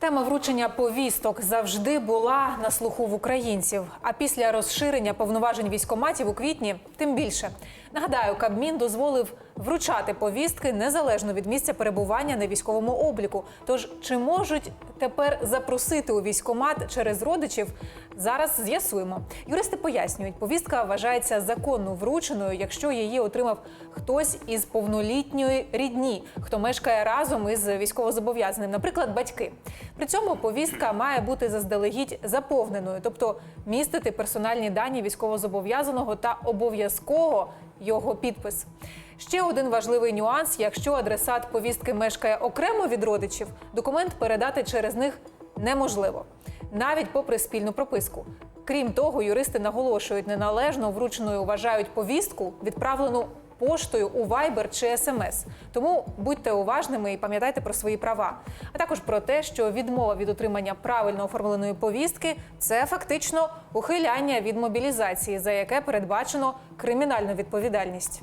Тема вручення повісток завжди була на слуху в українців. А після розширення повноважень військоматів у квітні тим більше. Нагадаю, Кабмін дозволив вручати повістки незалежно від місця перебування на військовому обліку. Тож чи можуть тепер запросити у військомат через родичів? Зараз з'ясуємо. Юристи пояснюють, повістка вважається законно врученою, якщо її отримав хтось із повнолітньої рідні, хто мешкає разом із військовозобов'язаним, наприклад, батьки. При цьому повістка має бути заздалегідь заповненою, тобто містити персональні дані військовозобов'язаного та обов'язково його підпис. Ще один важливий нюанс: якщо адресат повістки мешкає окремо від родичів, документ передати через них неможливо, навіть попри спільну прописку. Крім того, юристи наголошують, неналежно врученою вважають повістку, відправлену поштою у Viber чи SMS. Тому будьте уважними і пам'ятайте про свої права, а також про те, що відмова від отримання правильно оформленої повістки це фактично ухиляння від мобілізації, за яке передбачено кримінальну відповідальність.